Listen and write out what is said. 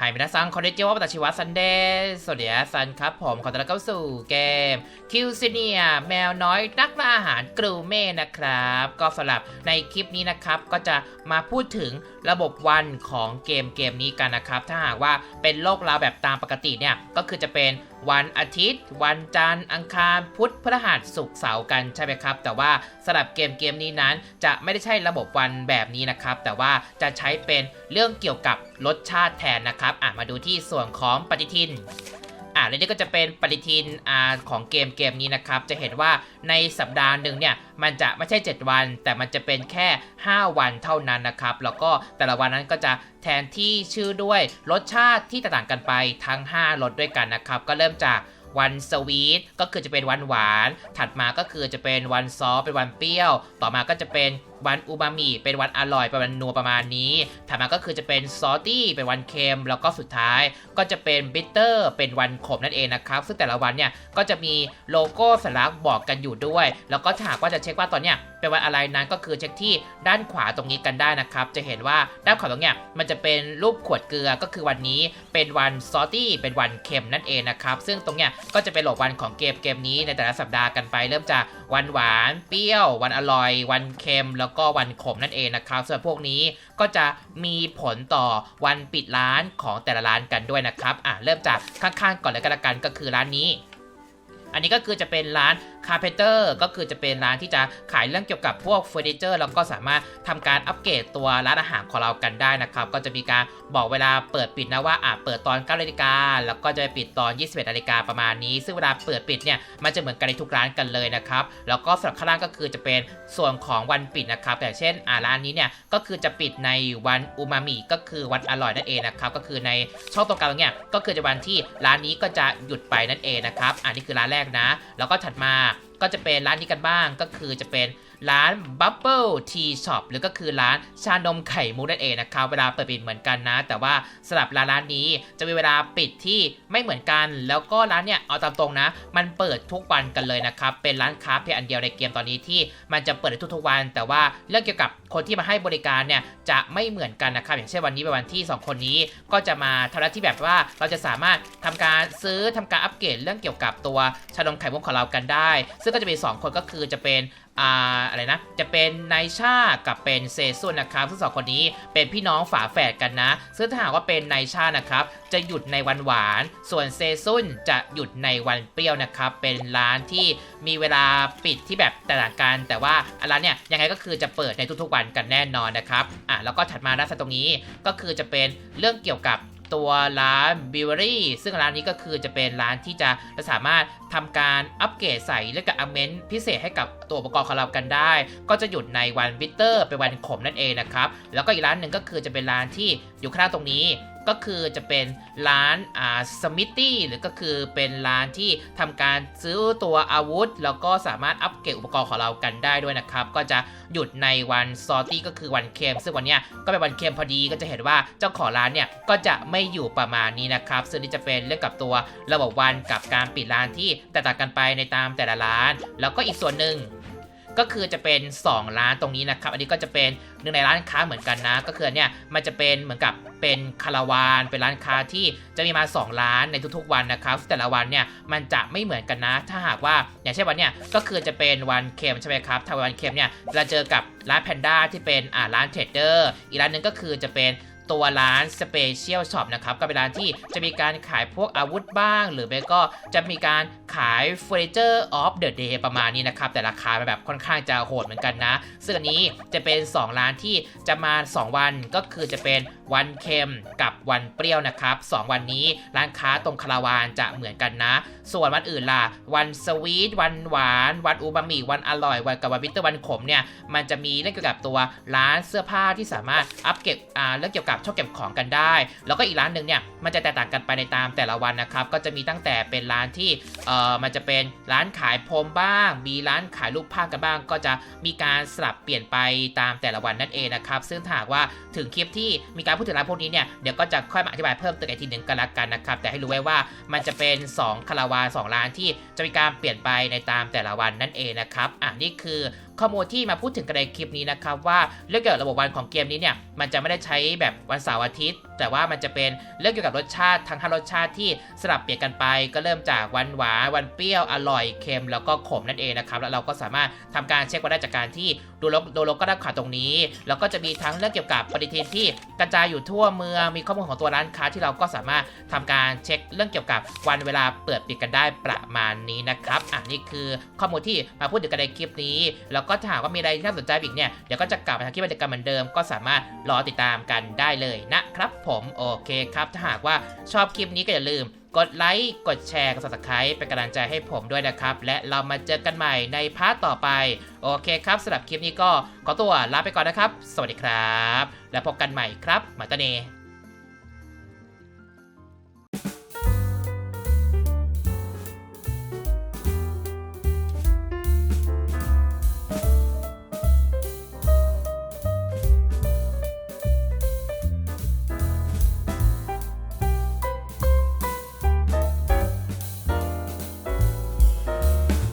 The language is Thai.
ไฮมินาซังคอนเนจิวะปตชิวะซันเดย์สวัสดีครับซันครับ ผมขอต้อนรับเข้าสู่เกมคิวซิเนียแมวน้อยนักล่าอาหารกรูเม่นะครับ ก็สำหรับในคลิปนี้นะครับ ก็จะมาพูดถึงระบบวันของเกมเกมนี้กันนะครับ ถ้าหากว่าเป็นโลกเราแบบตามปกติเนี่ย ก็คือจะเป็น วันอาทิตย์ วันจันทร์ อังคารพุธพฤหัสศุกร์เสาร์กันใช่ไหมครับ แต่ว่าสำหรับเกมเกมนี้นั้น จะไม่ได้ใช่ระบบวันแบบนี้นะครับ แต่ว่าจะใช้เป็นเรื่องเกี่ยวกับรสชาติแทนนะครับอะมาดูที่ส่วนของปฏิทิน อ่าแล้วนี่ก็จะเป็นปฏิทินอ่าของเกมเกมนี้นะครับ จะเห็นว่าในสัปดาห์หนึ่งเนี่ยมันจะไม่ใช่ 7 วัน แต่มันจะเป็นแค่ 5 วันเท่านั้นนะครับ แล้วก็แต่ละวันนั้นก็จะแทนที่ชื่อด้วยรสชาติที่แตกต่างกันไปทั้ง 5รสด้วยกันนะครับ ก็เริ่มจากวันสวีทก็คือจะเป็นวันหวาน ถัดมาก็คือจะเป็นวันซอเป็นวันเปรี้ยว ต่อมาก็จะเป็น วันอูมามิเป็นวันอร่อยเป็นวันนัวประมาณนี้ถัดมาก็คือจะเป็นซอสตี้เป็นวันเค็ม แล้วก็สุดท้ายก็จะเป็นบิตเตอร์เป็นวันขมนั่นเองนะครับ ซึ่งแต่ละวันเนี่ยก็จะมีโลโก้สัญลักษณ์บอกกันอยู่ด้วย แล้วก็ถ้าหากว่าจะเช็คว่าตอนเนี้ยเป็นวันอะไรนั้นก็คือเช็คที่ด้านขวาตรงนี้กันได้นะครับ จะเห็นว่าด้านขวาตรงเนี้ยมันจะเป็นรูปขวดเกลือก็คือวันนี้เป็นวันซอตี้เป็นวันเค็มนั่นเองนะครับ ซึ่งตรงเนี้ยก็จะเป็นโหลดวันของเกมเกมนี้ในแต่ละสัปดาห์กันไป เริ่มจากวันหวาน เปรี้ยว วันอร่อย วันเค็มแล้วล้วก็วันขมนั่นเองนะครับส่วนพวกนี้ก็จะมีผลต่อวันปิดร้านของแต่ละร้านกันด้วยนะครับอะเริ่มจากข้างๆก่อนเลยก็แล้วกันก็คือร้านนี้ อันนี้ก็คือจะเป็นร้านคาเพเตอร์ก็คือจะเป็นร้านที่จะขายเรื่องเกี่ยวกับพวกเฟอร์นิเจอร์แล้วก็สามารถทำการอัปเกรดตัวร้านอาหารของเรากันได้นะครับ ก็จะมีการบอกเวลาเปิดปิดนะว่าอะเปิดตอน9นาฬิกาแล้วก็จะปปิดตอน 21นาฬิกาประมาณนี้ ซึ่งเวลาเปิดปิดเนี่ยมันจะเหมือนกันในทุกร้านกันเลยนะครับ แล้วก็สำหรับข้างล่างก็คือจะเป็นส่วนของวันปิดนะครับอย่างเช่นอ่าร้านนี้เนี่ยก็คือจะปิดในวันอูมามิก็คือวันอร่อยนั่นเองนะครับก็คือในช่องตรงกลางเนี่ยก็คือจะวันที่ร้านนี้ก็จะหยุดไปนั่นเองนะครับอันนี้คือร้านแรกนะ แล้วก็ถัดมา ก็จะเป็นร้านนี้กันบ้างก็คือจะเป็น ร้าน Bubble Tea Shop หรือก็คือร้านชานมไข่มุกนั่นเองนะครับเวลาเปิดปิดเหมือนกันนะ แต่ว่าสำหรับร้านร้านนี้จะมีเวลาปิดที่ไม่เหมือนกัน แล้วก็ร้านเนี่ยเอาตามตรงนะ มันเปิดทุกวันกันเลยนะครับเป็นร้านค้าเพียงอันเดียวในเกมตอนนี้ที่มันจะเปิดทุกๆวัน แต่ว่าเรื่องเกี่ยวกับคนที่มาให้บริการเนี่ยจะไม่เหมือนกันนะครับอย่างเช่นวันนี้เป็นวันที่ 2 คนนี้ก็จะมาทำหน้าที่แบบว่าเราจะสามารถทำการซื้อทำการอัปเกรดเรื่องเกี่ยวกับตัวชานมไข่มุกของเรากันได้ ซึ่งก็จะมี 2 คนก็คือจะเป็น อ่าอะไรนะ จะเป็นไนชากับเป็นเซซุนนะครับซึ่งสองคนนี้เป็นพี่น้องฝาแฝดกันนะ ซึ่งถ้าหากว่าเป็นไนชานะครับ จะหยุดในวันหวาน ส่วนเซซุนจะหยุดในวันเปรี้ยวนะครับ เป็นร้านที่มีเวลาปิดที่แบบแตกต่างกัน แต่ว่าร้านเนี่ยยังไงก็คือจะเปิดในทุกๆวันกันแน่นอนนะครับ อะแล้วก็ถัดมาด้านตรงนี้ก็คือจะเป็นเรื่องเกี่ยวกับ ตัวร้านบิวเวอรี่ซึ่งร้านนี้ก็คือจะเป็นร้านที่จะจะสามารถทำการอัปเกรดใส่และกับอเมนต์พิเศษให้กับตัวอุปกรณ์ของเรากันได้ ก็จะหยุดในวันวิเตอร์เป็นวันขมนั่นเองนะครับ แล้วก็อีกร้านหนึ่งก็คือจะเป็นร้านที่อยู่ข้างตรงนี้ ก็คือจะเป็นร้านอ่าสมิตตี้หรือก็คือเป็นร้านที่ทำการซื้อตัวอาวุธ แล้วก็สามารถอัปเกรดอุปกรณ์ของเรากันได้ด้วยนะครับ ก็จะหยุดในวันซอตี้ก็คือวันเค็มซึ่งวันเนี้ยก็เป็นวันเค็มพอดีก็จะเห็นว่าเจ้าของร้านเนี่ยก็จะไม่อยู่ประมาณนี้นะครับ ซึ่งนี่จะเป็นเรื่องกับตัวระบบวันกับการปิดร้านที่แตกต่างกันไปในตามแต่ละร้าน แล้วก็อีกส่วนหนึ่ง ก็คือจะเป็น 2 ร้านตรงนี้นะครับ อันนี้ก็จะเป็นหนึ่งในร้านค้าเหมือนกันนะ ก็คือเนี่ยมันจะเป็นเหมือนกับเป็นคาราวานเป็นร้านค้าที่จะมีมา 2 ร้านในทุกๆวันนะครับ แต่ละวันเนี่ยมันจะไม่เหมือนกันนะ ถ้าหากว่าอย่างเช่นวันเนี่ยก็คือจะเป็นวันเค็มใช่ไหมครับถ้าวันเค็มเนี่ยเราเจอกับร้านแพนด้าที่เป็นอ่าร้านเทรดเดอร์อีกร้านหนึ่งก็คือจะเป็น ตัวร้านสเปเชียลช็อปนะครับก็เป็นร้านที่จะมีการขายพวกอาวุธบ้าง หรือไม่ก็จะมีการขายเฟอร์นิเจอร์ออฟเดอะเดย์ประมาณนี้นะครับแต่ราคาแบบค่อนข้างจะโหดเหมือนกันนะ ซึ่งอันนี้จะเป็น 2 ร้านที่จะมา 2 วันก็คือจะเป็นวันเค็มกับวันเปรี้ยวนะครับ 2 วันนี้ร้านค้าตรงคาราวานจะเหมือนกันนะ ส่วนวันอื่นล่ะ วันสวีทวันหวาน วันอูมามิวันอร่อยวันกับวันวิตเตอร์วันขมเนี่ยมันจะมีเรื่องเกี่ยวกับตัวร้านเสื้อผ้าที่สามารถอัปเก็บอ่าเรื่องเกี่ยวกับชองเก็บของกันได้ แล้วก็อีกร้านหนึ่งเนี่ยมันจะแตกต่างกันไปในตามแต่ละวันนะครับก็จะมีตั้งแต่เป็นร้านที่เอ่อมันจะเป็นร้านขายพรมบ้าง มีร้านขายรูปภาพกันบ้าง ก็จะมีการสลับเปลี่ยนไปตามแต่ละวันนั่นเองนะครับซึ่งถ้าหากว่าถึงคลิปที่มีการพูดถึงร้านพวกนี้เนี่ยเดี๋ยวก็จะค่อยมาอธิบายเพิ่มเติมอีกทีหนึ่งกันละกันนะครับแต่ให้รู้ไว้ว่ามันจะเป็น 2คาราวา2ร้านที่จะมีการเปลี่ยนไปในตามแต่ละวันนั่นเองนะครับอะนี่คือ ข้อมูลที่มาพูดถึงกันในคลิปนี้นะครับว่าเรื่องเกี่ยวกับระบบวันของเกมนี้เนี่ยมันจะไม่ได้ใช้แบบวันเสาร์อาทิตย์ แต่ว่ามันจะเป็นเรื่องเกี่ยวกับรสชาติทั้งห้ารสชาติที่สลับเปลี่ยนกันไป ก็เริ่มจากหวันหวานวันเปรี้ยวอร่อยเค็มแล้วก็ขมนั่นเองนะครับแล้วเราก็สามารถทำการเช็คว่าได้จากการที่ดูโลกดูโลกก็ได้ข่าวตรงนี้ แล้วก็จะมีทั้งเรื่องเกี่ยวกับปฏิทินที่กระจายอยู่ทั่วเมืองมีข้อมูลของตัวร้านค้าที่เราก็สามารถทำการเช็คเรื่องเกี่ยวกับวันเวลาเปิดปิดกันได้ประมาณนี้นะครับอะนี่คือข้อมูลที่มาพูดถึงกันในคลิปนี้ แล้วก็ถ้าหากว่ามีอะไรที่น่าสนใจอีกเนี่ยเดี๋ยวก็จะกลับมาทำคลิปบรรยากาศเหมือนเดิมก็สามารถรอติดตามกันได้เลยนะครับผมโอเคครับ ถ้าหากว่าชอบคลิปนี้ก็อย่าลืม กดไลค์กดแชร์กด subscribe เป็นกำลังใจให้ผมด้วยนะครับ และเรามาเจอกันใหม่ในพาร์ทต่อไป โอเคครับสำหรับคลิปนี้ก็ขอตัวลาไปก่อนนะครับ สวัสดีครับ และพบกันใหม่ครับมาตเน